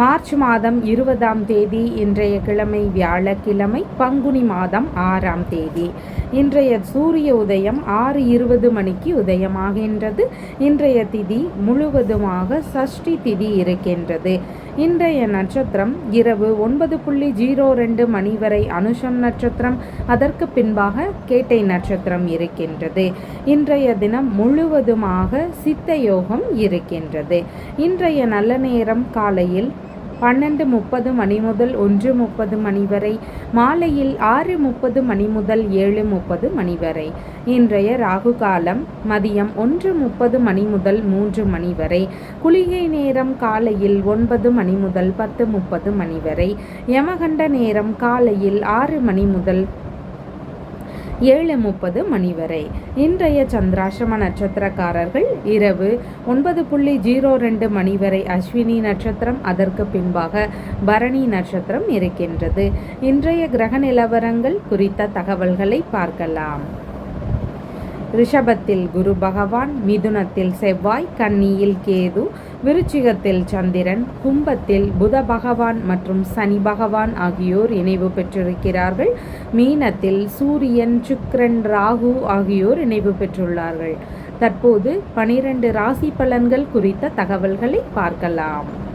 March மாதம் இருபதாம் தேதி இன்றைய கிழமை வியாழக்கிழமை பங்குனி மாதம் ஆறாம் தேதி. இன்றைய சூரிய உதயம் ஆறு இருபது மணிக்கு உதயமாகின்றது. இன்றைய திதி முழுவதுமாக சஷ்டி திதி இருக்கின்றது. இன்றைய நட்சத்திரம் இரவு ஒன்பது புள்ளி ஜீரோ ரெண்டு மணி வரை அனுஷம் நட்சத்திரம். அதற்கு பின்பாக கேட்டை நட்சத்திரம் இருக்கின்றது. இன்றைய தினம் முழுவதுமாக சித்த யோகம் இருக்கின்றது. இன்றைய நல்ல நேரம் காலையில் பன்னெண்டு முப்பது மணி முதல் ஒன்று முப்பது மணி வரை மாலையில் ஆறு முப்பது மணி முதல் ஏழு முப்பது மணி வரை. இன்றைய ராகு காலம் மதியம் ஒன்று முப்பது மணி முதல் மூன்று மணி வரை. குளிகை நேரம் காலையில் ஒன்பது மணி முதல் பத்து முப்பது மணி வரை. யமகண்ட நேரம் காலையில் ஆறு மணி முதல் ஏழு முப்பது மணி வரை இன்றைய சந்திராசிரம நட்சத்திரக்காரர்கள் இரவு ஒன்பது புள்ளி ஜீரோ ரெண்டு மணி வரை அஸ்வினி நட்சத்திரம் அதற்கு பின்பாக பரணி நட்சத்திரம் இருக்கின்றது. இன்றைய கிரக நிலவரங்கள் குறித்த தகவல்களை பார்க்கலாம். ரிஷபத்தில் குரு பகவான் மிதுனத்தில் செவ்வாய் கன்னியில் கேது விருச்சிகத்தில் சந்திரன் கும்பத்தில் புத பகவான் மற்றும் சனி பகவான் ஆகியோர் இணைவு பெற்றிருக்கிறார்கள். மீனத்தில் சூரியன் சுக்ரன் ராகு ஆகியோர் இணைவு பெற்றுள்ளார்கள். தற்போது பனிரெண்டு ராசி பலன்கள் குறித்த தகவல்களை பார்க்கலாம்.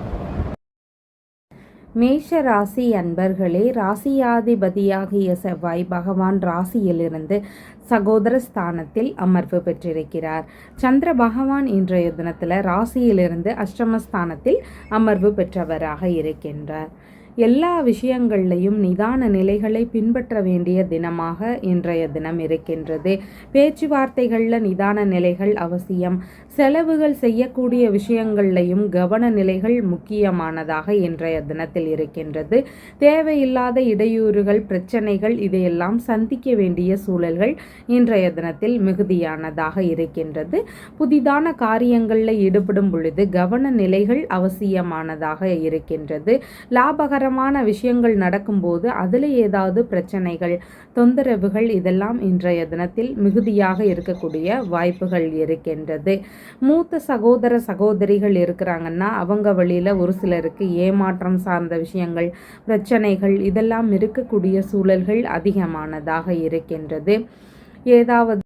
மேஷ ராசி அன்பர்களே ராசியாதிபதியாகிய செவ்வாய் பகவான் ராசியிலிருந்து சகோதர ஸ்தானத்தில் அமர்வு பெற்றிருக்கிறார். சந்திர பகவான் இன்றைய தினத்தில் ராசியிலிருந்து அஷ்டமஸ்தானத்தில் அமர்வு பெற்றவராக இருக்கின்றார். எல்லா விஷயங்கள்லையும் நிதான நிலைகளை பின்பற்ற வேண்டிய தினமாக இன்றைய தினம் இருக்கின்றது. பேச்சுவார்த்தைகளில் நிதான நிலைகள் அவசியம். செலவுகள் செய்யக்கூடிய விஷயங்கள்லையும் கவன நிலைகள் முக்கியமானதாக இன்றைய தினத்தில் இருக்கின்றது. தேவையில்லாத இடையூறுகள் பிரச்சனைகள் இதையெல்லாம் சந்திக்க வேண்டிய சூழல்கள் இன்றைய தினத்தில் மிகுதியானதாக இருக்கின்றது. புதிதான காரியங்களில் ஈடுபடும் பொழுது கவன நிலைகள் அவசியமானதாக இருக்கின்றது. லாபகரமான விஷயங்கள் நடக்கும்போது அதில் ஏதாவது பிரச்சனைகள் தொந்தரவுகள் இதெல்லாம் இன்றைய தினத்தில் மிகுதியாக இருக்கக்கூடிய வாய்ப்புகள் இருக்கின்றது. மூத்த சகோதர சகோதரிகள் இருக்கிறாங்கன்னா அவங்க வழியில் ஒரு சிலருக்கு ஏமாற்றம் சார்ந்த விஷயங்கள் பிரச்சனைகள் இதெல்லாம் இருக்கக்கூடிய சூழல்கள் அதிகமானதாக இருக்கின்றது. ஏதாவது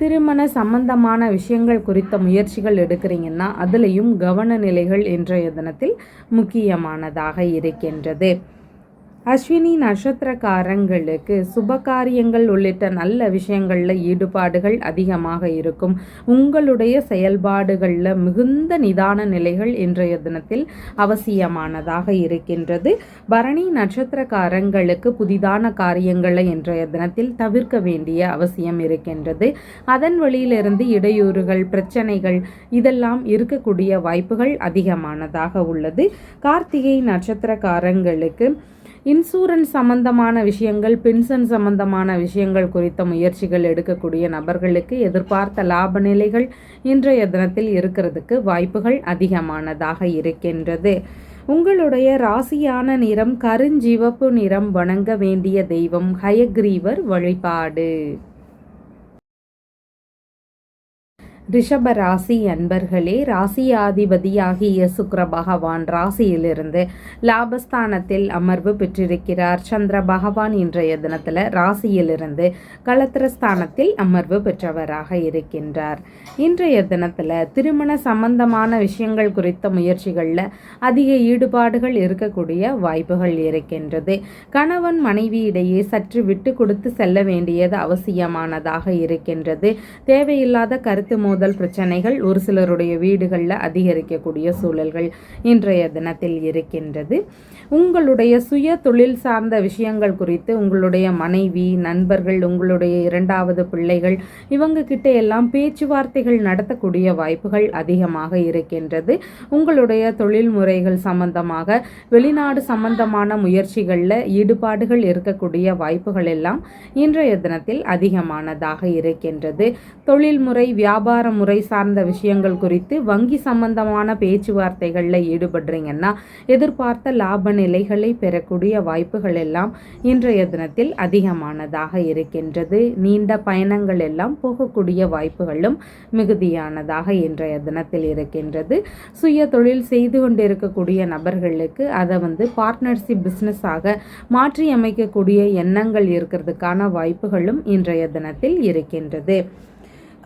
திருமண சம்பந்தமான விஷயங்கள் குறித்த முயற்சிகள் எடுக்கிறீங்கன்னா அதுலேயும் கவன நிலைகள் இன்றைய தினத்தில் முக்கியமானதாக இருக்கின்றது. அஸ்வினி நட்சத்திரக்காரங்களுக்கு சுபகாரியங்கள் உள்ளிட்ட நல்ல விஷயங்களில் ஈடுபாடுகள் அதிகமாக இருக்கும். உங்களுடைய செயல்பாடுகளில் மிகுந்த நிதான நிலைகள் இன்றைய தினத்தில் அவசியமானதாக இருக்கின்றது. பரணி நட்சத்திரக்காரங்களுக்கு புதிதான காரியங்களை இன்றைய தினத்தில் தவிர்க்க வேண்டிய அவசியம் இருக்கின்றது. அதன் வழியிலிருந்து இடையூறுகள் பிரச்சனைகள் இதெல்லாம் இருக்கக்கூடிய வாய்ப்புகள் அதிகமானதாக உள்ளது. கார்த்திகை நட்சத்திரக்காரங்களுக்கு இன்சூரன்ஸ் சம்பந்தமான விஷயங்கள் பென்ஷன் சம்பந்தமான விஷயங்கள் குறித்த முயற்சிகள் எடுக்கக்கூடிய நபர்களுக்கு எதிர்பார்த்த லாப நிலைகள் இன்றைய தினத்தில் இருக்கிறதுக்கு வாய்ப்புகள் அதிகமானதாக இருக்கின்றது. உங்களுடைய ராசியான நிறம் கருஞ்சிவப்பு நிறம் வணங்க வேண்டிய தெய்வம் ஹயக்ரீவர் வழிபாடு. ரிஷப ராசி அன்பர்களே ராசியாதிபதியாகிய சுக்கர பகவான் ராசியிலிருந்து லாபஸ்தானத்தில் அமர்வு பெற்றிருக்கிறார். சந்திர பகவான் இன்றைய தினத்தில் ராசியிலிருந்து கலத்திரஸ்தானத்தில் அமர்வு பெற்றவராக இருக்கின்றார். இன்றைய தினத்தில் திருமண சம்பந்தமான விஷயங்கள் குறித்த முயற்சிகளில் அதிக ஈடுபாடுகள் இருக்கக்கூடிய வாய்ப்புகள் இருக்கின்றது. கணவன் மனைவி இடையே சற்று விட்டு கொடுத்து செல்ல வேண்டியது அவசியமானதாக இருக்கின்றது. தேவையில்லாத கருத்து மோதல் பிரச்சனைகள் ஒரு சிலருடைய வீடுகளில் அதிகரிக்கக்கூடிய சூழல்கள் இன்றைய தினத்தில் இருக்கின்றது. உங்களுடைய சுய தொழில் சார்ந்த விஷயங்கள் குறித்து உங்களுடைய மனைவி நண்பர்கள் உங்களுடைய இரண்டாவது பிள்ளைகள் இவங்க கிட்ட எல்லாம் பேச்சுவார்த்தைகள் நடத்தக்கூடிய வாய்ப்புகள் அதிகமாக இருக்கின்றது. உங்களுடைய தொழில் முறைகள் சம்பந்தமாக வெளிநாடு சம்பந்தமான முயற்சிகளில் ஈடுபாடுகள் இருக்கக்கூடிய வாய்ப்புகள் எல்லாம் இன்றைய தினத்தில் அதிகமானதாக இருக்கின்றது. தொழில்முறை வியாபார முறை சார்ந்த விஷயங்கள் குறித்து வங்கி சம்பந்தமான பேச்சுவார்த்தைகளில் ஈடுபடுறீங்கன்னா எதிர்பார்த்த லாப நிலைகளை பெறக்கூடிய வாய்ப்புகள் எல்லாம் இன்றைய தினத்தில் அதிகமானதாக இருக்கின்றது. நீண்ட பயணங்கள் எல்லாம் போகக்கூடிய வாய்ப்புகளும் மிகுதியானதாக இன்றைய தினத்தில் இருக்கின்றது. சுய தொழில் செய்து கொண்டிருக்கக்கூடிய நபர்களுக்கு அதை வந்து பார்ட்னர்ஷிப் பிஸ்னஸாக மாற்றி அமைக்கக்கூடிய எண்ணங்கள் இருக்கிறதுக்கான வாய்ப்புகளும் இன்றைய தினத்தில் இருக்கின்றது.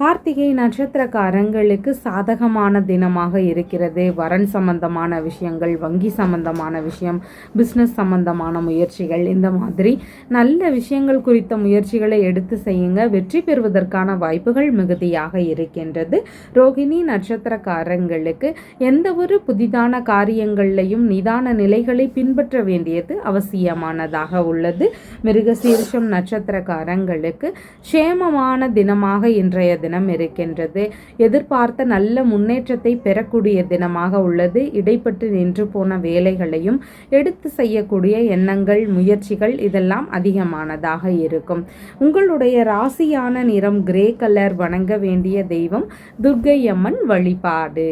கார்த்திகை நட்சத்திரக்காரங்களுக்கு சாதகமான தினமாக இருக்கிறது. வரன் சம்பந்தமான விஷயங்கள் வங்கி சம்பந்தமான விஷயம் பிஸ்னஸ் சம்பந்தமான முயற்சிகள் இந்த மாதிரி நல்ல விஷயங்கள் குறித்த முயற்சிகளை எடுத்து செய்யுங்க. வெற்றி பெறுவதற்கான வாய்ப்புகள் மிகுதியாக இருக்கின்றது. ரோகிணி நட்சத்திரக்காரங்களுக்கு எந்த ஒரு புதிதான காரியங்களையும் நிதான நிலைகளை பின்பற்ற வேண்டியது அவசியமானதாக உள்ளது. மிருகசீர்ஷம் நட்சத்திரக்காரங்களுக்கு சேமமான தினமாக இன்றைய தினம் இருக்கின்றது. எதிர்பார்த்த நல்ல முன்னேற்றத்தை பெறக்கூடிய தினமாக உள்ளது. இடைப்பட்டு நின்று போன வேலைகளையும் எடுத்து செய்யக்கூடிய எண்ணங்கள் முயற்சிகள் இதெல்லாம் அதிகமானதாக இருக்கும். உங்களுடைய ராசியான நிறம் கிரே கலர் வணங்க வேண்டிய தெய்வம் துர்க்கை அம்மன் வழிபாடு.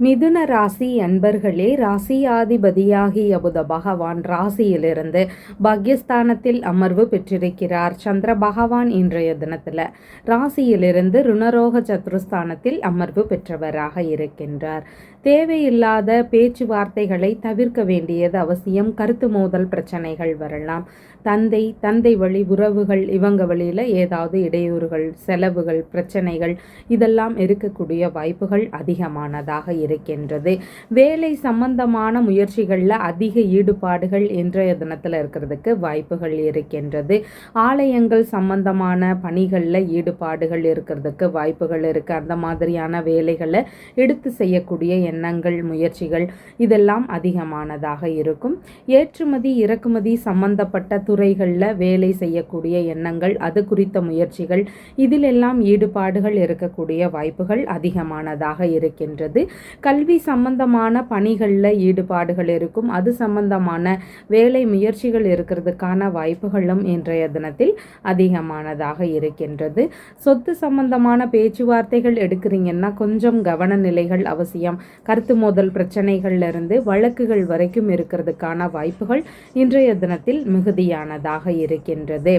மிதுன ராசி அன்பர்களே ராசியாதிபதியாகிய புத பகவான் ராசியிலிருந்து பாக்யஸ்தானத்தில் அமர்வு பெற்றிருக்கிறார். சந்திர பகவான் இன்றைய தினத்தில் ராசியிலிருந்து ருணரோக சத்ருஸ்தானத்தில் அமர்வு பெற்றவராக இருக்கின்றார். தேவையில்லாத பேச்சுவார்த்தைகளை தவிர்க்க வேண்டியது அவசியம். கருத்து மோதல் பிரச்சனைகள் வரலாம். தந்தை தந்தை வழி உறவுகள் இவங்க வழியில் ஏதாவது இடையூறுகள் செலவுகள் பிரச்சனைகள் இதெல்லாம் இருக்கக்கூடிய வாய்ப்புகள் அதிகமானதாக இருக்கின்றது. வேலை சம்பந்தமான முயற்சிகளில் அதிக ஈடுபாடுகள் இன்றைய தினத்தில் இருக்கிறதுக்கு வாய்ப்புகள் இருக்கின்றது. ஆலயங்கள் சம்பந்தமான பணிகளில் ஈடுபாடுகள் இருக்கிறதுக்கு வாய்ப்புகள் இருக்குது அந்த மாதிரியான வேலைகளை எடுத்து செய்யக்கூடிய எண்ணங்கள் முயற்சிகள் இதெல்லாம் அதிகமானதாக இருக்கும். ஏற்றுமதி இறக்குமதி சம்பந்தப்பட்ட துறைகளில் வேலை செய்யக்கூடிய எண்ணங்கள் அது குறித்த முயற்சிகள் இதிலெல்லாம் ஈடுபாடுகள் இருக்கக்கூடிய வாய்ப்புகள் அதிகமானதாக இருக்கின்றது. கல்வி சம்பந்தமான பணிகளில் ஈடுபாடுகள் இருக்கும். அது சம்பந்தமான வேலை முயற்சிகள் இருக்கிறதுக்கான வாய்ப்புகளும் இன்றைய தினத்தில் அதிகமானதாக இருக்கின்றது. சொத்து சம்பந்தமான பேச்சுவார்த்தைகள் எடுக்கிறீங்கன்னா கொஞ்சம் கவன நிலைகள் அவசியம். கருத்து மோதல் பிரச்சனைகள்லேருந்து வழக்குகள் வரைக்கும் இருக்கிறதுக்கான வாய்ப்புகள் இன்றைய தினத்தில் மிகுதியான மிகுதியானதாக இருக்கின்றது.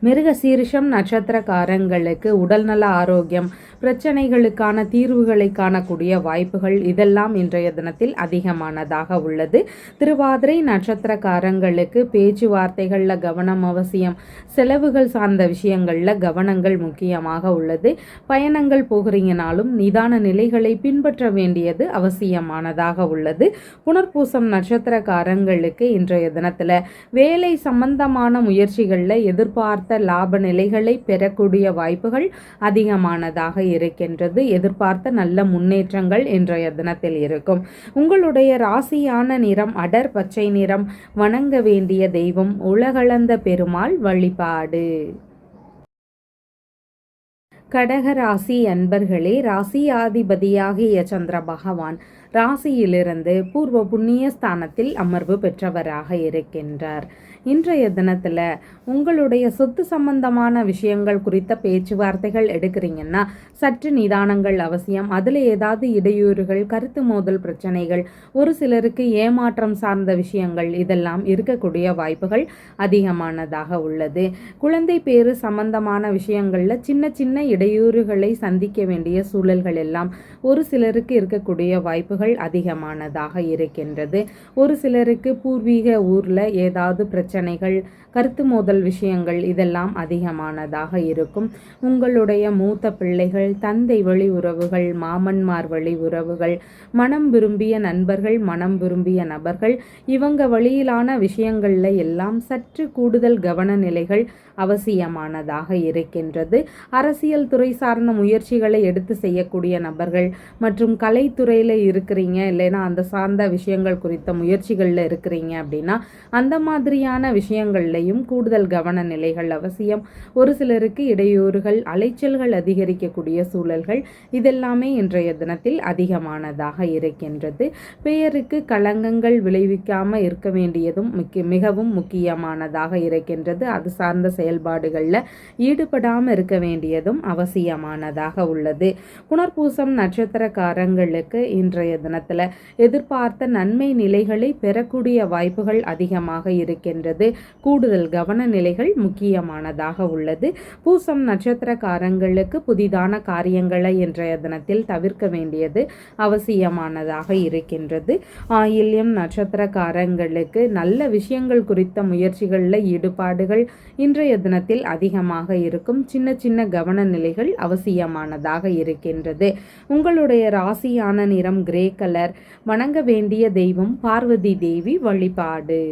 மிருக சீரிஷம் நட்சத்திரக்காரங்களுக்கு உடல்நல ஆரோக்கியம் பிரச்சனைகளுக்கான தீர்வுகளை காணக்கூடிய வாய்ப்புகள் இதெல்லாம் இன்றைய தினத்தில் அதிகமானதாக உள்ளது. திருவாதிரை நட்சத்திரக்காரங்களுக்கு பேச்சுவார்த்தைகளில் கவனம் அவசியம் செலவுகள் சார்ந்த விஷயங்களில் கவனங்கள் முக்கியமாக உள்ளது. பயணங்கள் போகிறீங்கனாலும் நிதான நிலைகளை பின்பற்ற வேண்டியது அவசியமானதாக உள்ளது. புனர்பூசம் நட்சத்திரக்காரங்களுக்கு இன்றைய தினத்தில் வேலை சம்பந்தமான முயற்சிகளில் எதிர்பார்த்த எதிர்பார்த்த லாப நிலைகளை பெறக்கூடிய வாய்ப்புகள் அதிகமானதாக இருக்கின்றது. எதிர்பார்த்த நல்ல முன்னேற்றங்கள் இன்றைய தினத்தில் இருக்கும். உங்களுடைய ராசியான நிறம் அடர் பச்சை நிறம் வணங்க வேண்டிய தெய்வம் உலகளந்த பெருமாள் வழிபாடு. கடகராசி அன்பர்களே ராசியாதிபதியாகிய சந்திர பகவான் ராசியிலிருந்து பூர்வ புண்ணிய ஸ்தானத்தில் அமர்வு பெற்றவராக இருக்கின்றார். இன்றைய தினத்தில் உங்களுடைய சொத்து சம்பந்தமான விஷயங்கள் குறித்த பேச்சுவார்த்தைகள் எடுக்கிறீங்கன்னா சற்று நிதானங்கள் அவசியம். அதில் ஏதாவது இடையூறுகள் கருத்து மோதல் பிரச்சனைகள் ஒரு சிலருக்கு ஏமாற்றம் சார்ந்த விஷயங்கள் இதெல்லாம் இருக்கக்கூடிய வாய்ப்புகள் அதிகமானதாக உள்ளது. குழந்தை பேரு சம்பந்தமான விஷயங்களில் சின்ன சின்ன இடையூறுகளை சந்திக்க வேண்டிய சூழல்கள் எல்லாம் ஒரு சிலருக்கு இருக்கக்கூடிய வாய்ப்புகள் அதிகமானதாக இருக்கின்றது. ஒரு சிலருக்கு பூர்வீக ஊரில் ஏதாவது பிரச்சனைகள் கருத்து மோதல் விஷயங்கள் இதெல்லாம் அதிகமானதாக இருக்கும். உங்களுடைய மூத்த பிள்ளைகள் தந்தை வழி உறவுகள் மாமன்மார் வழி உறவுகள் மனம் விரும்பிய நண்பர்கள் மனம் விரும்பிய நபர்கள் இவங்க வழியிலான விஷயங்களில் எல்லாம் சற்று கூடுதல் கவன நிலைகள் அவசியமானதாக இருக்கின்றது. அரசியல் துறை சார்ந்த முயற்சிகளை எடுத்து செய்யக்கூடிய நபர்கள் மற்றும் கலைத்துறையில் இருக்கிறீங்க இல்லைன்னா அந்த சார்ந்த விஷயங்கள் குறித்த முயற்சிகளில் இருக்கிறீங்க அப்படின்னா அந்த மாதிரியான விஷயங்கள்லையும் கூடுதல் கவன நிலைகள் அவசியம். ஒரு சிலருக்கு இடையூறுகள் அலைச்சல்கள் அதிகரிக்கக்கூடிய சூழல்கள் இதெல்லாமே இன்றைய தினத்தில் அதிகமானதாக இருக்கின்றது. பெயருக்கு களங்கங்கள் விளைவிக்காமல் இருக்க வேண்டியதும் மிகவும் முக்கியமானதாக இருக்கின்றது. அது சார்ந்த செயல்பாடுகளில் ஈடுபடாமல் இருக்க வேண்டியதும் அவசியமானதாக உள்ளது. புனர்பூசம் நட்சத்திரக்காரங்களுக்கு இன்றைய தினத்தில் எதிர்பார்த்த நன்மை நிலைகளை பெறக்கூடிய வாய்ப்புகள் அதிகமாக இருக்கின்றது. கூடுதல் கவன நிலைகள் முக்கியமானதாக உள்ளது. பூசம் நட்சத்திரக்காரங்களுக்கு புதிதான காரியங்களை இன்றைய தினத்தில் தவிர்க்க வேண்டியது அவசியமானதாக இருக்கின்றது. ஆயில்யம் நட்சத்திரக்காரங்களுக்கு நல்ல விஷயங்கள் குறித்த முயற்சிகளில் ஈடுபாடுகள் இன்றைய தினத்தில் அதிகமாக இருக்கும். சின்ன சின்ன கவன நிலைகள் அவசியமானதாக இருக்கின்றது. உங்களுடைய ராசியான நிறம் கிரே கலர் வணங்க வேண்டிய தெய்வம் பார்வதி தேவி வழிபாடு.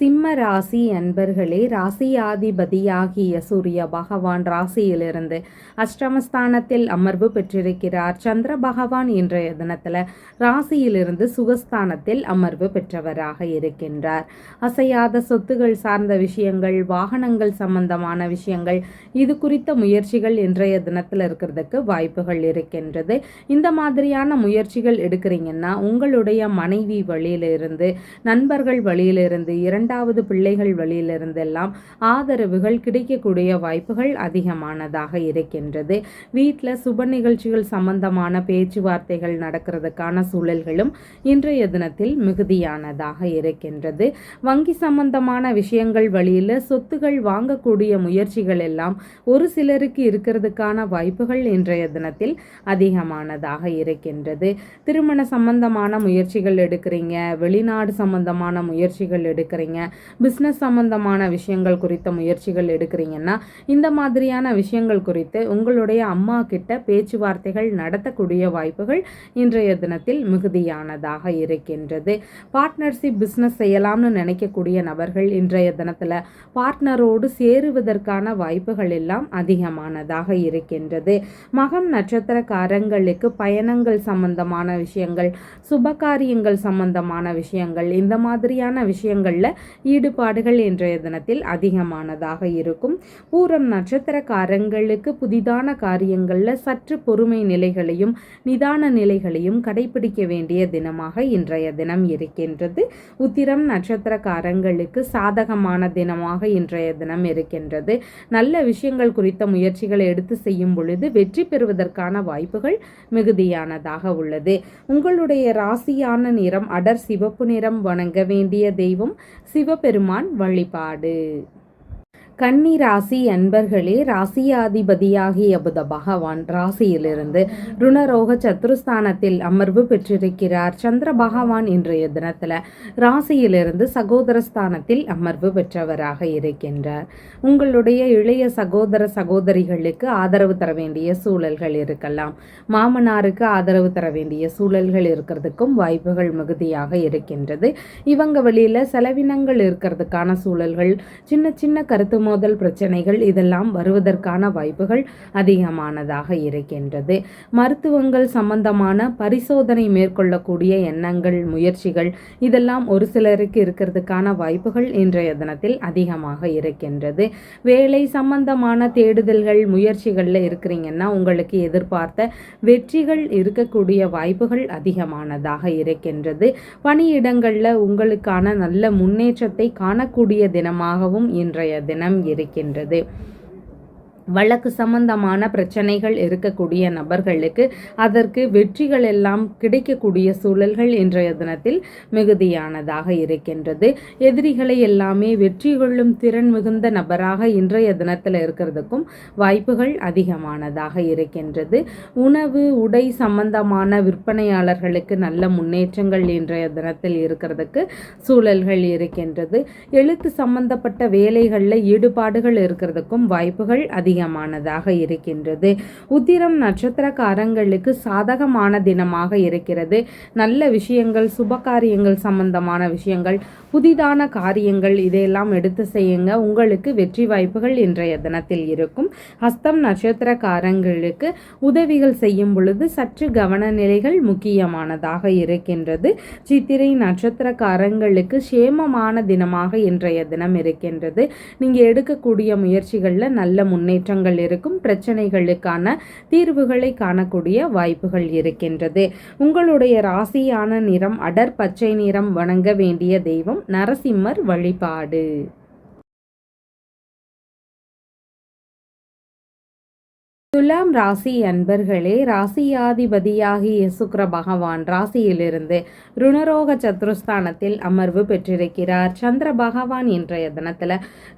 சிம்ம ராசி அன்பர்களே ராசியாதிபதியாகிய சூரிய பகவான் ராசியிலிருந்து அஷ்டமஸ்தானத்தில் அமர்வு பெற்றிருக்கிறார். சந்திர பகவான் இன்றைய தினத்தில் ராசியிலிருந்து சுகஸ்தானத்தில் அமர்வு பெற்றவராக இருக்கின்றார். அசையாத சொத்துகள் சார்ந்த விஷயங்கள் வாகனங்கள் சம்பந்தமான விஷயங்கள் இது குறித்த முயற்சிகள் இன்றைய தினத்தில் இருக்கிறதுக்கு வாய்ப்புகள் இருக்கின்றது. இந்த மாதிரியான முயற்சிகள் எடுக்கிறீங்கன்னா உங்களுடைய மனைவி வழியிலிருந்து நண்பர்கள் வழியிலிருந்து இரண்டு இரண்டாவது பிள்ளைகள் வழியிலிருந்தெல்லாம் ஆதரவுகள் கிடைக்கக்கூடிய வாய்ப்புகள் அதிகமானதாக இருக்கின்றது. வீட்டில் சுப நிகழ்ச்சிகள் சம்பந்தமான பேச்சுவார்த்தைகள் நடக்கிறதுக்கான சூழல்களும் இன்றைய தினத்தில் மிகுதியானதாக இருக்கின்றது. வங்கி சம்பந்தமான விஷயங்கள் வழியில் சொத்துகள் வாங்கக்கூடிய முயற்சிகள் எல்லாம் ஒரு சிலருக்கு இருக்கிறதுக்கான வாய்ப்புகள் இன்றைய தினத்தில் அதிகமானதாக இருக்கின்றது. திருமண சம்பந்தமான முயற்சிகள் எடுக்கிறீங்க வெளிநாடு சம்பந்தமான முயற்சிகள் எடுக்கிறீங்க பிஸ்னஸ் சம்மந்தமான விஷயங்கள் குறித்த முயற்சிகள் எடுக்கிறீங்கன்னா இந்த மாதிரியான விஷயங்கள் குறித்து உங்களுடைய அம்மா கிட்ட பேச்சுவார்த்தைகள் நடத்தக்கூடிய வாய்ப்புகள் இன்றைய தினத்தில் மிகுதியானதாக இருக்கின்றது. பார்ட்னர்ஷிப் பிஸ்னஸ் செய்யலாம்னு நினைக்கக்கூடிய நபர்கள் இன்றைய தினத்தில் பார்ட்னரோடு சேருவதற்கான வாய்ப்புகள் எல்லாம் அதிகமானதாக இருக்கின்றது. மகம் நட்சத்திரக்காரங்களுக்கு பயணங்கள் சம்பந்தமான விஷயங்கள் சுபகாரியங்கள் சம்பந்தமான விஷயங்கள் இந்த மாதிரியான விஷயங்களில் ஈடுபாடுகள் இன்றைய தினத்தில் அதிகமானதாக இருக்கும். பூரம் நட்சத்திரக்காரங்களுக்கு புதிதான காரியங்களில் சற்று பொறுமை நிலைகளையும் நிதான நிலைகளையும் கடைபிடிக்க வேண்டிய தினமாக இன்றைய தினம் இருக்கின்றது. உத்திரம் நட்சத்திரக்காரங்களுக்கு சாதகமான தினமாக இன்றைய தினம் இருக்கின்றது. நல்ல விஷயங்கள் குறித்த முயற்சிகளை எடுத்து செய்யும் பொழுது வெற்றி பெறுவதற்கான வாய்ப்புகள் மிகுதியானதாக உள்ளது. உங்களுடைய ராசியான நிறம் அடர் சிவப்பு நிறம் வணங்க வேண்டிய தெய்வம் சிவபெருமான் வழிபாடு. கன்னி ராசி அன்பர்களே ராசியாதிபதியாகிய புத பகவான் ராசியிலிருந்து ருணரோக சத்ருஸ்தானத்தில் அமர்வு பெற்றிருக்கிறார். சந்திர பகவான் இன்றைய தினத்தில் ராசியிலிருந்து சகோதரஸ்தானத்தில் அமர்வு பெற்றவராக இருக்கின்றார். உங்களுடைய இளைய சகோதர சகோதரிகளுக்கு ஆதரவு தர வேண்டிய சூழல்கள் இருக்கலாம். மாமனாருக்கு ஆதரவு தர வேண்டிய சூழல்கள் இருக்கிறதுக்கும் வாய்ப்புகள் மிகுதியாக இருக்கின்றது. இவங்க வழியில் செலவினங்கள் இருக்கிறதுக்கான சூழல்கள் சின்ன சின்ன கருத்து மோதல் பிரச்சனைகள் இதெல்லாம் வருவதற்கான வாய்ப்புகள் அதிகமானதாக இருக்கின்றது. மருத்துவங்கள் சம்பந்தமான பரிசோதனை மேற்கொள்ளக்கூடிய எண்ணங்கள் முயற்சிகள் இதெல்லாம் ஒரு சிலருக்கு இருக்கிறதுக்கான வாய்ப்புகள் இன்றைய தினத்தில் அதிகமாக இருக்கின்றது. வேலை சம்பந்தமான தேடுதல்கள் முயற்சிகளில் இருக்கிறீங்கன்னா உங்களுக்கு எதிர்பார்த்த வெற்றிகள் இருக்கக்கூடிய வாய்ப்புகள் அதிகமானதாக இருக்கின்றது. பணியிடங்களில் உங்களுக்கான நல்ல முன்னேற்றத்தை காணக்கூடிய தினமாகவும் இன்றைய தினம் இருக்கின்றது. வழக்கு சம்பந்தமான பிரச்சனைகள் இருக்கக்கூடிய நபர்களுக்கு அதற்கு வெற்றிகள் எல்லாம் கிடைக்கக்கூடிய சூழல்கள் இன்றைய தினத்தில் மிகுதியானதாக இருக்கின்றது. எதிரிகளை எல்லாமே வெற்றி கொள்ளும் திறன் மிகுந்த நபராக இன்றைய தினத்தில் இருக்கிறதுக்கும் வாய்ப்புகள் அதிகமானதாக இருக்கின்றது. உணவு உடை சம்பந்தமான விற்பனையாளர்களுக்கு நல்ல முன்னேற்றங்கள் இன்றைய தினத்தில் இருக்கிறதுக்கு சூழல்கள் இருக்கின்றது. எழுத்து சம்பந்தப்பட்ட வேலைகளில் ஈடுபாடுகள் இருக்கிறதுக்கும் வாய்ப்புகள் அதிக அதிகமானதாக இருக்கின்றது. உத்திரம் நட்சத்திரக்காரங்களுக்கு சாதகமான தினமாக இருக்கிறது. நல்ல விஷயங்கள் சுபகாரியங்கள் சம்பந்தமான விஷயங்கள் புதிதான காரியங்கள் இதையெல்லாம் எடுத்து செய்யுங்க. உங்களுக்கு வெற்றி வாய்ப்புகள் இன்றைய தினத்தில் இருக்கும். ஹஸ்தம் நட்சத்திரக்காரங்களுக்கு உதவிகள் செய்யும் பொழுது சற்று கவன நிலைகள் முக்கியமானதாக இருக்கின்றது. சித்திரை நட்சத்திரக்காரங்களுக்கு சேமமான தினமாக இன்றைய தினம் இருக்கின்றது. நீங்கள் எடுக்கக்கூடிய முயற்சிகளில் நல்ல முன்னேற்றங்கள் இருக்கும். பிரச்சனைகளுக்கான தீர்வுகளை காணக்கூடிய வாய்ப்புகள் இருக்கின்றது. உங்களுடைய ராசியான நிறம் அடர் பச்சை நிறம் வணங்க வேண்டிய தெய்வம் நரசிம்மர் வழிபாடு. துலாம் ராசி அன்பர்களே ராசியாதிபதியாகி சுக்கர பகவான் ராசியிலிருந்து ருணரோக சத்ருஸ்தானத்தில் அமர்வு பெற்றிருக்கிறார். சந்திர பகவான் இன்றைய தினத்தில்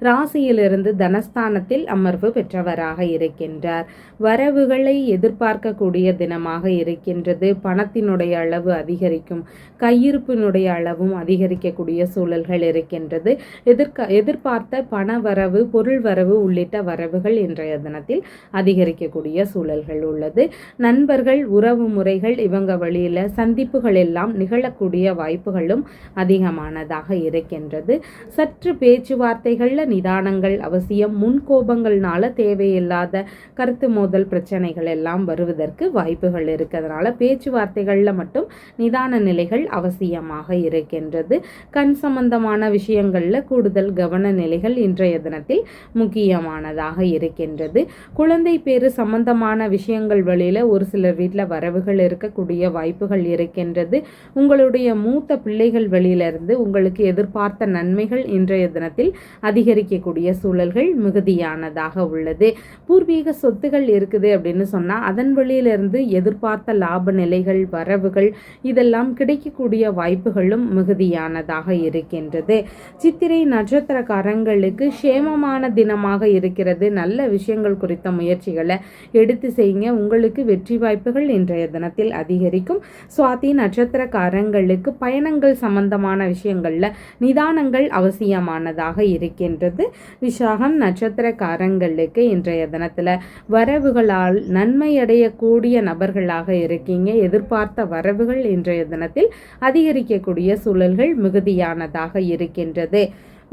ராசியிலிருந்து தனஸ்தானத்தில் அமர்வு பெற்றவராக இருக்கின்றார். வரவுகளை எதிர்பார்க்கக்கூடிய தினமாக இருக்கின்றது. பணத்தினுடைய அளவு அதிகரிக்கும் கையிருப்பினுடைய அளவும் அதிகரிக்கக்கூடிய சூழல்கள் இருக்கின்றது. எதிர்க்க எதிர்பார்த்த பண வரவு பொருள் வரவு உள்ளிட்ட வரவுகள் இன்றைய தினத்தில் அதிகரிக்க வைக்கக்கூடிய சூழல்கள் உள்ளது. நண்பர்கள் உறவு முறைகள் இவங்க வழியில் சந்திப்புகள் எல்லாம் நிகழக்கூடிய வாய்ப்புகளும் அதிகமானதாக இருக்கின்றது. சற்று பேச்சுவார்த்தைகளில் நிதானங்கள் அவசியம் முன்கோபங்கள்னால தேவையில்லாத கருத்து மோதல் பிரச்சனைகள் எல்லாம் வருவதற்கு வாய்ப்புகள் இருக்கிறதுனால பேச்சுவார்த்தைகளில் மட்டும் நிதான நிலைகள் அவசியமாக இருக்கின்றது. கண் சம்பந்தமான விஷயங்களில் கூடுதல் கவன நிலைகள் இன்றைய தினத்தில் முக்கியமானதாக இருக்கின்றது. குழந்தை பேரு சம்பந்தமான விஷயங்கள் வழியில் ஒரு சிலர் வீட்டில் வரவுகள் இருக்கக்கூடிய வாய்ப்புகள் இருக்கின்றது. உங்களுடைய மூத்த பிள்ளைகள் வழியிலிருந்து உங்களுக்கு எதிர்பார்த்த நன்மைகள் இன்றைய தினத்தில் அதிகரிக்கக்கூடிய சூழல்கள் மிகுதியானதாக உள்ளது. பூர்வீக சொத்துகள் இருக்குது அப்படின்னு சொன்னால் அதன் வழியிலிருந்து எதிர்பார்த்த லாப நிலைகள் வரவுகள் இதெல்லாம் கிடைக்கக்கூடிய வாய்ப்புகளும் மிகுதியானதாக இருக்கின்றது. சித்திரை நட்சத்திரக்காரங்களுக்கு சேமமான தினமாக இருக்கிறது. நல்ல விஷயங்கள் குறித்த முயற்சிகளை எடுத்து செய்யுங்க. உங்களுக்கு வெற்றி வாய்ப்புகள் இன்றைய தினத்தில் அதிகரிக்கும். சுவாதி நட்சத்திரக்காரங்களுக்கு பயணங்கள் சம்பந்தமான விஷயங்களில் நிதானங்கள் அவசியமானதாக இருக்கின்றது. விசாகம் நட்சத்திரக்காரங்களுக்கு இன்றைய தினத்தில் வரவுகளால் நன்மை அடையக்கூடிய நபர்களாக இருக்கீங்க. எதிர்பார்த்த வரவுகள் இன்றைய தினத்தில் அதிகரிக்கக்கூடிய சூழல்கள் மிகுதியானதாக இருக்கின்றது.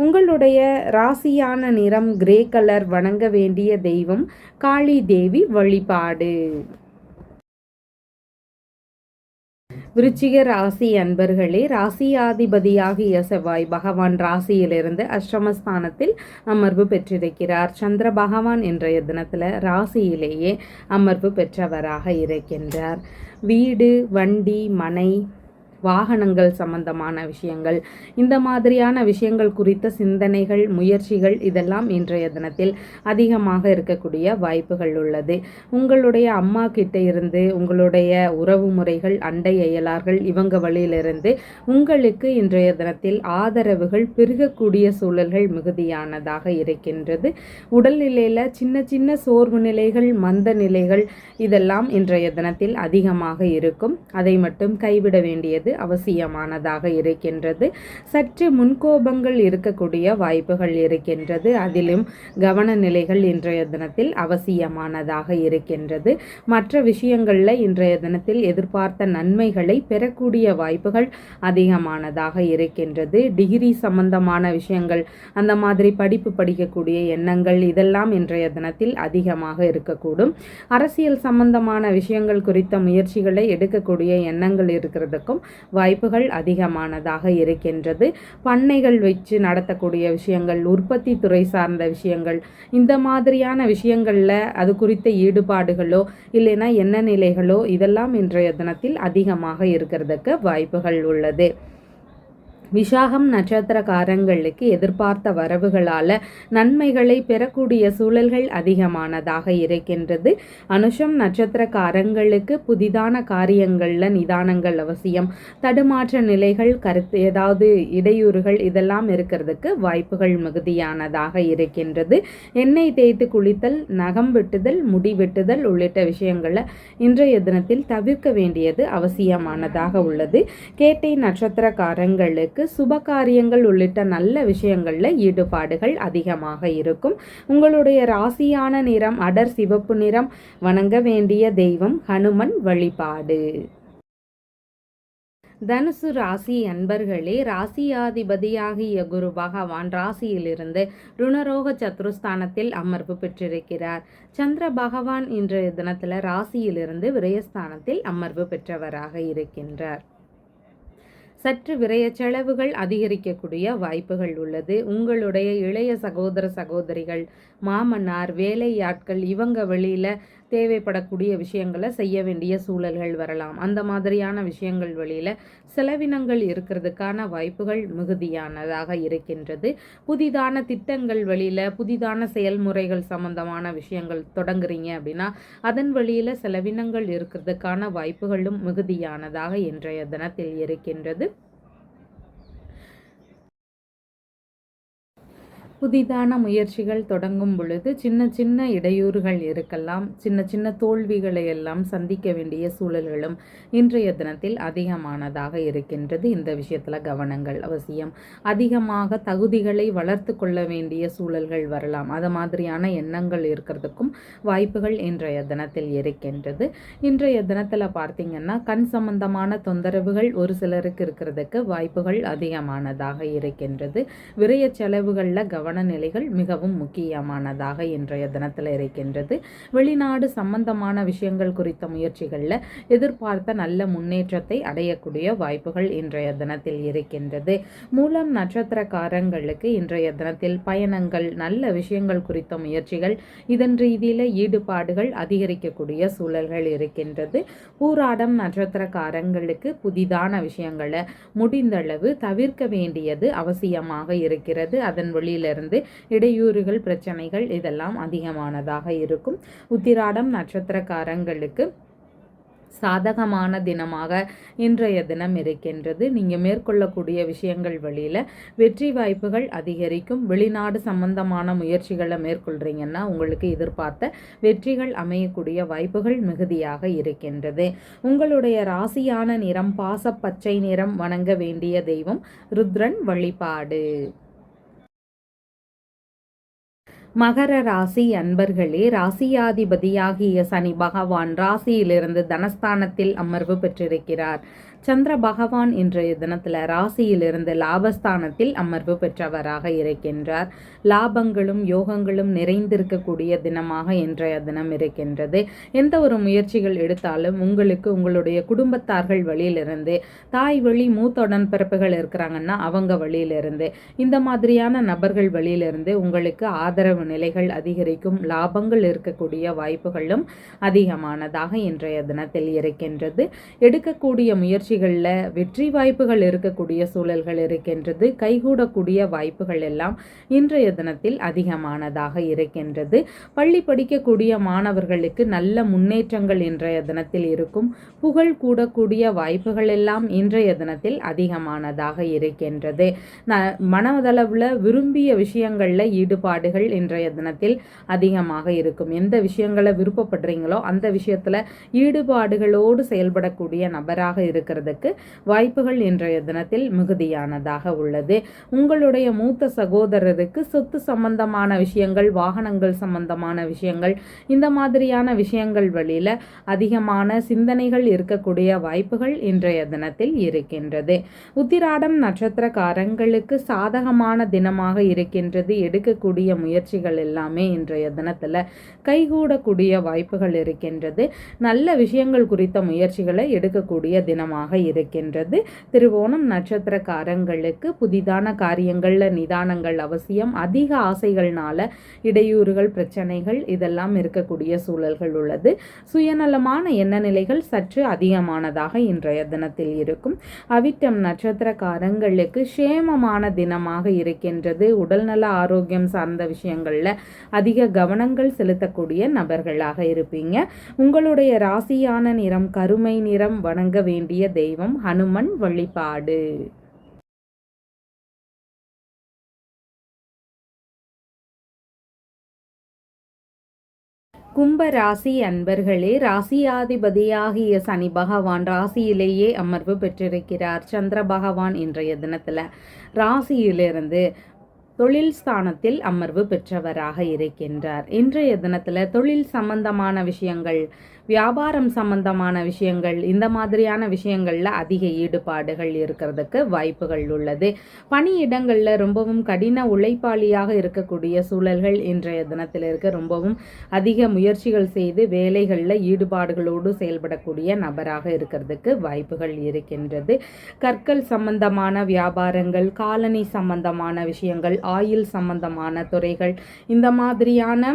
உங்களுடைய ராசியான நிறம் கிரே கலர் வணங்க வேண்டிய தெய்வம் காளி தேவி வழிபாடு. விருச்சிக ராசி அன்பர்களே ராசியாதிபதியாகிய செவ்வாய் பகவான் ராசியிலிருந்து அஷ்டமஸ்தானத்தில் அமர்வு பெற்றிருக்கிறார். சந்திர பகவான் இன்றைய தினத்தில் ராசியிலேயே அமர்வு பெற்றவராக இருக்கின்றார். வீடு வண்டி மனை வாகனங்கள் சம்பந்தமான விஷயங்கள் இந்த மாதிரியான விஷயங்கள் குறித்த சிந்தனைகள் முயற்சிகள் இதெல்லாம் இன்றைய தினத்தில் அதிகமாக இருக்கக்கூடிய வாய்ப்புகள் உள்ளது. உங்களுடைய அம்மா கிட்ட இருந்து உங்களுடைய உறவு முறைகள் அண்டை அயலார்கள் இவங்க வழியிலிருந்து உங்களுக்கு இன்றைய தினத்தில் ஆதரவுகள் பெருகக்கூடிய சூழல்கள் மிகுதியானதாக இருக்கின்றது. உடல்நிலையில் சின்ன சின்ன சோர்வு நிலைகள் மந்த நிலைகள் இதெல்லாம் இன்றைய தினத்தில் அதிகமாக இருக்கும். அதை மட்டும் கைவிட வேண்டியது வேண்டியது அவசியமானதாக இருக்கின்றது. சற்று முன்கோபங்கள் இருக்கக்கூடிய வாய்ப்புகள் இருக்கின்றது. அதிலும் கவன நிலைகள் இன்றைய தினத்தில் அவசியமானதாக இருக்கின்றது. மற்ற விஷயங்களில் இன்றைய தினத்தில் எதிர்பார்த்த நன்மைகளை பெறக்கூடிய வாய்ப்புகள் அதிகமானதாக இருக்கின்றது. டிகிரி சம்பந்தமான விஷயங்கள் அந்த மாதிரி படிப்பு படிக்கக்கூடிய எண்ணங்கள் இதெல்லாம் இன்றைய தினத்தில் அதிகமாக இருக்கக்கூடும். அரசியல் சம்பந்தமான விஷயங்கள் குறித்த முயற்சிகளை எடுக்கக்கூடிய எண்ணங்கள் இருக்கிறதுக்கும் வாய்ப்புகள் அதிகமானதாக இருக்கின்றது. பண்ணைகள் வச்சு நடத்தக்கூடிய விஷயங்கள் உற்பத்தி துறை சார்ந்த விஷயங்கள் இந்த மாதிரியான விஷயங்களில் அது குறித்த ஈடுபாடுகளோ இல்லைன்னா என்ன நிலைகளோ இதெல்லாம் இன்றைய தினத்தில் அதிகமாக இருக்கிறதுக்கு வாய்ப்புகள் உள்ளது. விஷாகம் நட்சத்திரக்காரங்களுக்கு எதிர்பார்த்த வரவுகளால் நன்மைகளை பெறக்கூடிய சூழல்கள் அதிகமானதாக இருக்கின்றது. அனுஷம் நட்சத்திரக்காரங்களுக்கு புதிதான காரியங்களில் நிதானங்கள் அவசியம். தடுமாற்ற நிலைகள் கருத்து ஏதாவது இடையூறுகள் இதெல்லாம் இருக்கிறதுக்கு வாய்ப்புகள் மிகுதியானதாக இருக்கின்றது. எண்ணெய் தேய்த்து குளித்தல் நகம் வெட்டுதல் முடி வெட்டுதல் உள்ளிட்ட விஷயங்களை இன்றைய தினத்தில் தவிர்க்க வேண்டியது அவசியமானதாக உள்ளது. கேட்டை நட்சத்திரக்காரங்களுக்கு உங்களுக்கு சுபகாரியங்கள் உள்ளிட்ட நல்ல விஷயங்களில் ஈடுபாடுகள் அதிகமாக இருக்கும். உங்களுடைய ராசியான நிறம் அடர் சிவப்பு நிறம் வணங்க வேண்டிய தெய்வம் ஹனுமன் வழிபாடு. தனுசு ராசி அன்பர்களே ராசியாதிபதியாகிய குரு பகவான் ராசியிலிருந்து ருணரோக சத்ருஸ்தானத்தில் அமர்வு பெற்றிருக்கிறார். சந்திர பகவான் இன்றைய தினத்தில் ராசியிலிருந்து விரயஸ்தானத்தில் அமர்வு பெற்றவராக இருக்கின்றார். சற்று விரைய செலவுகள் அதிகரிக்கக்கூடிய வாய்ப்புகள் உள்ளது. உங்களுடைய இளைய சகோதர சகோதரிகள் மாமனார் வேலையாட்கள் இவங்க வழியில் தேவைப்படக்கூடிய விஷயங்களை செய்ய வேண்டிய சூழல்கள் வரலாம். அந்த மாதிரியான விஷயங்கள் வழியில் செலவினங்கள் இருக்கிறதுக்கான வாய்ப்புகள் மிகுதியானதாக இருக்கின்றது. புதிதான திட்டங்கள் வழியில் புதிதான செயல்முறைகள் சம்பந்தமான விஷயங்கள் தொடங்குறீங்க அப்படின்னா அதன் வழியில் செலவினங்கள் இருக்கிறதுக்கான வாய்ப்புகளும் மிகுதியானதாக இன்றைய தினத்தில் இருக்கின்றது. புதிதான முயற்சிகள் தொடங்கும் பொழுது சின்ன சின்ன இடையூறுகள் இருக்கலாம். சின்ன சின்ன தோல்விகளை எல்லாம் சந்திக்க வேண்டிய சூழல்களும் இன்றைய தினத்தில் அதிகமானதாக இருக்கின்றது. இந்த விஷயத்தில் கவனங்கள் அவசியம். அதிகமாக தகுதிகளை வளர்த்து கொள்ள வேண்டிய சூழல்கள் வரலாம். அது மாதிரியான எண்ணங்கள் இருக்கிறதுக்கும் வாய்ப்புகள் இன்றைய தினத்தில் இருக்கின்றது. இன்றைய தினத்தில் பார்த்திங்கன்னா கண் சம்பந்தமான தொந்தரவுகள் ஒரு சிலருக்கு இருக்கிறதுக்கு வாய்ப்புகள் அதிகமானதாக இருக்கின்றது. விரைய செலவுகளில் கவனம் கவனநிலைகள் மிகவும் முக்கியமானதாக இன்றைய தினத்தில் இருக்கின்றது. வெளிநாடு சம்பந்தமான விஷயங்கள் குறித்த முயற்சிகளில் எதிர்பார்த்த நல்ல முன்னேற்றத்தை அடையக்கூடிய வாய்ப்புகள் இன்றைய தினத்தில் இருக்கின்றது. மூலம் நட்சத்திரக்காரங்களுக்கு இன்றைய தினத்தில் பயணங்கள் நல்ல விஷயங்கள் குறித்த முயற்சிகள் இதன் ரீதியில் ஈடுபாடுகள் அதிகரிக்கக்கூடிய சூழல்கள் இருக்கின்றது. பூராடம் நட்சத்திரக்காரங்களுக்கு புதிதான விஷயங்களை முடிந்தளவு தவிர்க்க வேண்டியது அவசியமாக இருக்கிறது. அதன் வழியிலிருந்து தொடர்ந்து இடையூறுகள் பிரச்சனைகள் இதெல்லாம் அதிகமானதாக இருக்கும். உத்திராடம் நட்சத்திரக்காரங்களுக்கு சாதகமான தினமாக இன்றைய தினம் இருக்கின்றது. நீங்கள் மேற்கொள்ளக்கூடிய விஷயங்கள் வழியில் வெற்றி வாய்ப்புகள் அதிகரிக்கும். வெளிநாடு சம்பந்தமான முயற்சிகளை மேற்கொள்கிறீங்கன்னா உங்களுக்கு எதிர்பார்த்த வெற்றிகள் அமையக்கூடிய வாய்ப்புகள் மிகுதியாக இருக்கின்றது. உங்களுடைய ராசியான நிறம் பாச பச்சை நிறம் வணங்க வேண்டிய தெய்வம் ருத்ரன் வழிபாடு. மகர ராசி அன்பர்களே ராசியாதிபதியாகிய சனி பகவான் ராசியிலிருந்து தனஸ்தானத்தில் அமர்வு பெற்றிருக்கிறார். சந்திர பகவான் இன்றைய தினத்தில் ராசியிலிருந்து லாபஸ்தானத்தில் அமர்வு பெற்றவராக இருக்கின்றார். லாபங்களும் யோகங்களும் நிறைந்திருக்கக்கூடிய தினமாக இன்றைய தினம் இருக்கின்றது. எந்த ஒரு முயற்சிகள் எடுத்தாலும் உங்களுக்கு உங்களுடைய குடும்பத்தார்கள் வழியிலிருந்து தாய் வழி மூத்த பிறப்புகள் இருக்கிறாங்கன்னா அவங்க வழியிலிருந்து இந்த மாதிரியான நபர்கள் வழியிலிருந்து உங்களுக்கு ஆதரவு நிலைகள் அதிகரிக்கும் லாபங்கள் இருக்கக்கூடிய வாய்ப்புகளும் அதிகமானதாக இன்றைய தினத்தில் இருக்கின்றது. எடுக்கக்கூடிய முயற்சி முயற்சிகளில் வெற்றி வாய்ப்புகள் இருக்கக்கூடிய சூழல்கள் இருக்கின்றது. கைகூடக்கூடிய வாய்ப்புகள் எல்லாம் இன்றைய தினத்தில் அதிகமானதாக இருக்கின்றது. பள்ளி படிக்கக்கூடிய மாணவர்களுக்கு நல்ல முன்னேற்றங்கள் இன்றைய தினத்தில் இருக்கும். புகழ் கூடக்கூடிய வாய்ப்புகள் எல்லாம் இன்றைய தினத்தில் அதிகமானதாக இருக்கின்றது. மனதளவில் விரும்பிய விஷயங்களில் ஈடுபாடுகள் இன்றைய தினத்தில் அதிகமாக இருக்கும். எந்த விஷயங்களை விருப்பப்படுறீங்களோ அந்த விஷயத்தில் ஈடுபாடுகளோடு செயல்படக்கூடிய நபராக இருக்கிறது இருக்கிறதுக்கு வாய்ப்புகள் இன்றைய தினத்தில் மிகுதியானதாக உள்ளது. உங்களுடைய மூத்த சகோதரருக்கு சொத்து சம்பந்தமான விஷயங்கள் வாகனங்கள் சம்பந்தமான விஷயங்கள் இந்த மாதிரியான விஷயங்கள் வழியில் அதிகமான சிந்தனைகள் இருக்கக்கூடிய வாய்ப்புகள் இன்றைய தினத்தில் இருக்கின்றது. உத்திராடம் நட்சத்திரக்காரங்களுக்கு சாதகமான தினமாக இருக்கின்றது. எடுக்கக்கூடிய முயற்சிகள் எல்லாமே இன்றைய தினத்தில் கைகூடக்கூடிய வாய்ப்புகள் இருக்கின்றது. நல்ல விஷயங்கள் குறித்த முயற்சிகளை எடுக்கக்கூடிய தினமாக தினமாக இருக்கின்றது. திருவோணம் நட்சத்திரக்காரங்களுக்கு புதிதான காரியங்களில் நிதானங்கள் அவசியம். அதிக ஆசைகள்னால இடையூறுகள் பிரச்சனைகள் இதெல்லாம் இருக்கக்கூடிய சூழல்கள் உள்ளது. சுயநலமான எண்ண நிலைகள் சற்று அதிகமானதாக இன்றைய தினத்தில் இருக்கும். அவிட்டம் நட்சத்திரக்காரங்களுக்கு சேமமான தினமாக இருக்கின்றது. உடல்நல ஆரோக்கியம் சார்ந்த விஷயங்களில் அதிக கவனங்கள் செலுத்தக்கூடிய நபர்களாக இருப்பீங்க. உங்களுடைய ராசியான நிறம் கருமை நிறம் வணங்க வேண்டிய தெய்வம் ஹனுமன் வழிபாடு. கும்ப ராசி அன்பர்களே ராசியாதிபதியாகிய சனி பகவான் ராசியிலேயே அமர்வு பெற்றிருக்கிறார். சந்திர பகவான் இன்றைய தினத்தில் ராசியிலிருந்து தொழில் ஸ்தானத்தில் அமர்வு பெற்றவராக இருக்கின்றார். இன்றைய தினத்தில் தொழில் சம்பந்தமான விஷயங்கள் வியாபாரம் சம்பந்தமான விஷயங்கள் இந்த மாதிரியான விஷயங்களில் அதிக ஈடுபாடுகள் இருக்கிறதுக்கு வாய்ப்புகள் உள்ளது. பணியிடங்களில் ரொம்பவும் கடின உழைப்பாளியாக இருக்கக்கூடிய சூழல்கள் இன்றைய தினத்தில் இருக்க. ரொம்பவும் அதிக முயற்சிகள் செய்து வேலைகளில் ஈடுபாடுகளோடு செயல்படக்கூடிய நபராக இருக்கிறதுக்கு வாய்ப்புகள் இருக்கின்றது. கற்கள் சம்பந்தமான வியாபாரங்கள் காலனி சம்பந்தமான விஷயங்கள் ஆயில் சம்பந்தமான துறைகள் இந்த மாதிரியான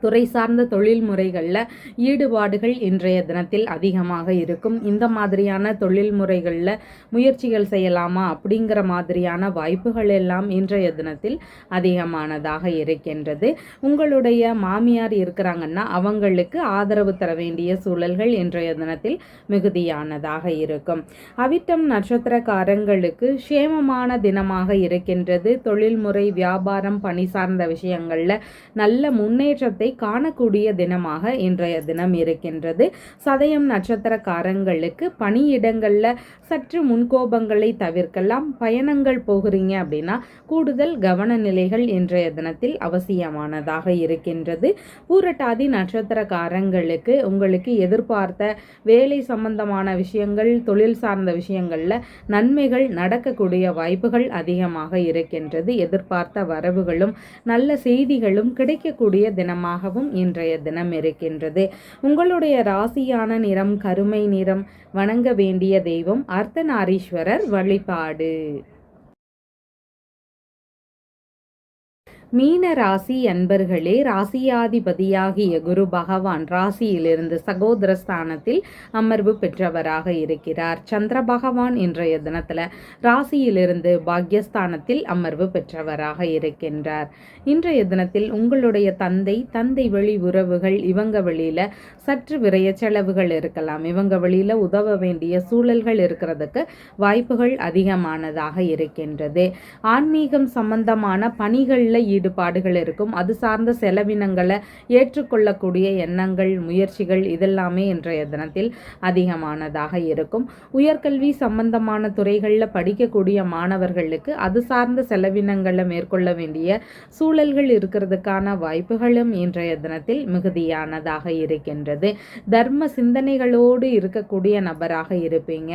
துறை சார்ந்த தொழில் முறைகளில் ஈடுபாடுகள் இன்றைய தினத்தில் அதிகமாக இருக்கும். இந்த மாதிரியான தொழில் முறைகளில் முயற்சிகள் செய்யலாமா அப்படிங்கிற மாதிரியான வாய்ப்புகள் எல்லாம் இன்றைய தினத்தில் அதிகமானதாக இருக்கின்றது. உங்களுடைய மாமியார் இருக்கிறாங்கன்னா அவங்களுக்கு ஆதரவு தர வேண்டிய சூழல்கள் இன்றைய தினத்தில் மிகுதியானதாக இருக்கும். அவிட்டம் நட்சத்திரக்காரங்களுக்கு சேமமான தினமாக இருக்கின்றது. தொழில்முறை வியாபாரம் பணி சார்ந்த விஷயங்களில் நல்ல முன்னேற்றத்தை காணக்கூடிய தினமாக இன்றைய தினம் இருக்கின்றது. சதயம் நட்சத்திரக்காரங்களுக்கு பணியிடங்களில் சற்று முன்கோபங்களை தவிர்க்கலாம். பயணங்கள் போகிறீங்க அப்படின்னா கூடுதல் கவன நிலைகள் இன்றைய தினத்தில் அவசியமானதாக இருக்கின்றது. பூரட்டாதி நட்சத்திரக்காரங்களுக்கு உங்களுக்கு எதிர்பார்த்த வேலை சம்பந்தமான விஷயங்கள் தொழில் சார்ந்த விஷயங்களில் நன்மைகள் நடக்கக்கூடிய வாய்ப்புகள் அதிகமாக இருக்கின்றது. எதிர்பார்த்த வரவுகளும் நல்ல செய்திகளும் கிடைக்கக்கூடிய தினமாக தினமாகவும் இன்றைய தினம் இருக்கின்றது. உங்களுடைய ராசியான நிறம் கருமை நிறம் வணங்க வேண்டிய தெய்வம் அர்த்தநாரீஸ்வரர் வழிபாடு. மீன ராசி அன்பர்களே ராசியாதிபதியாகிய குரு பகவான் ராசியிலிருந்து சகோதர ஸ்தானத்தில் அமர்வு பெற்றவராக இருக்கிறார். சந்திர பகவான் இன்றைய தினத்தில் ராசியிலிருந்து பாக்யஸ்தானத்தில் அமர்வு பெற்றவராக இருக்கின்றார். இன்றைய தினத்தில் உங்களுடைய தந்தை தந்தை வழி உறவுகள் இவங்க வழியில் சற்று விரைய செலவுகள் இருக்கலாம். இவங்க வழியில் உதவ வேண்டிய சூழல்கள் இருக்கிறதுக்கு வாய்ப்புகள் அதிகமானதாக இருக்கின்றது. ஆன்மீகம் சம்பந்தமான பணிகளில் ஈடுபாடுகள் இருக்கும். அது சார்ந்த செலவினங்களை ஏற்றுக்கொள்ளக்கூடிய எண்ணங்கள் முயற்சிகள் இதெல்லாமே இன்றைய தினத்தில் அதிகமானதாக இருக்கும். உயர்கல்வி சம்பந்தமான துறைகளில் படிக்கக்கூடிய மாணவர்களுக்கு அது சார்ந்த செலவினங்களை மேற்கொள்ள வேண்டிய சூழல்கள் இருக்கிறதுக்கான வாய்ப்புகளும் இன்றைய தினத்தில் மிகுதியானதாக இருக்கின்றது. தர்ம சிந்தனைகளோடு இருக்கக்கூடிய நபராக இருப்பீங்க.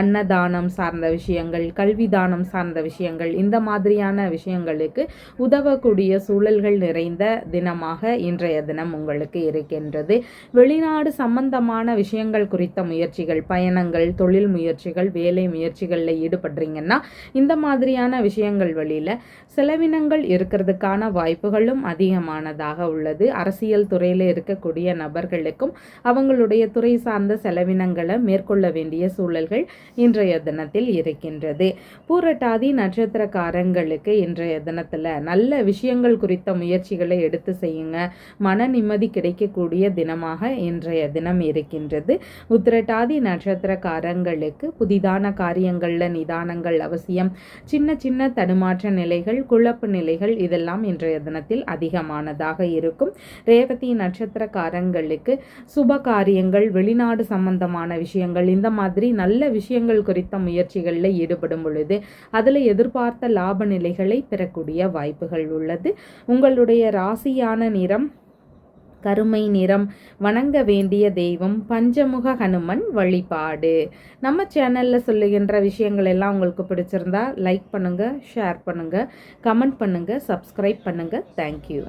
அன்னதானம் சார்ந்த விஷயங்கள் கல்விதானம் சார்ந்த விஷயங்கள் இந்த மாதிரியான விஷயங்களுக்கு உதவக்கூடிய கூடிய சூழல்கள் நிறைந்த தினமாக இன்றைய தினம் உங்களுக்கு இருக்கின்றது. வெளிநாடு சம்பந்தமான விஷயங்கள் குறித்த முயற்சிகள் பயணங்கள் தொழில் முயற்சிகள் வேலை முயற்சிகளில் ஈடுபடுறீங்கன்னா இந்த மாதிரியான விஷயங்கள் வழியில் செலவினங்கள் இருக்கிறதுக்கான வாய்ப்புகளும் அதிகமானதாக உள்ளது. அரசியல் துறையில் இருக்கக்கூடிய நபர்களுக்கும் அவங்களுடைய துறை சார்ந்த செலவினங்களை மேற்கொள்ள வேண்டிய சூழல்கள் இன்றைய தினத்தில் இருக்கின்றது. பூரட்டாதி நட்சத்திரக்காரங்களுக்கு இன்றைய தினத்தில் நல்ல விஷயங்கள் குறித்த முயற்சிகளை எடுத்து செய்யுங்க. மன நிம்மதி கிடைக்கக்கூடிய தினமாக இன்றைய தினம் இருக்கின்றது. உத்திரட்டாதி நட்சத்திரக்காரங்களுக்கு புதிதான காரியங்களில் நிதானங்கள் அவசியம். சின்ன சின்ன தடுமாற்ற நிலைகள் குழப்பு நிலைகள் இதெல்லாம் இன்றைய தினத்தில் அதிகமானதாக இருக்கும். ரேவதி நட்சத்திரக்காரங்களுக்கு சுப காரியங்கள் வெளிநாடு சம்பந்தமான விஷயங்கள் இந்த மாதிரி நல்ல விஷயங்கள் குறித்த முயற்சிகளில் ஈடுபடும் பொழுது அதில் எதிர்பார்த்த லாப நிலைகளை பெறக்கூடிய வாய்ப்புகள் உள்ளது. உங்களுடைய ராசியான நிறம் கருமை நிறம் வணங்க வேண்டிய தெய்வம் பஞ்சமுக ஹனுமன் வழிபாடு. நம்ம சேனலில் சொல்லுகின்ற விஷயங்கள் எல்லாம் உங்களுக்கு பிடிச்சிருந்தா லைக் பண்ணுங்கள் ஷேர் பண்ணுங்கள் கமெண்ட் பண்ணுங்கள் சப்ஸ்கிரைப் பண்ணுங்கள் தேங்க்யூ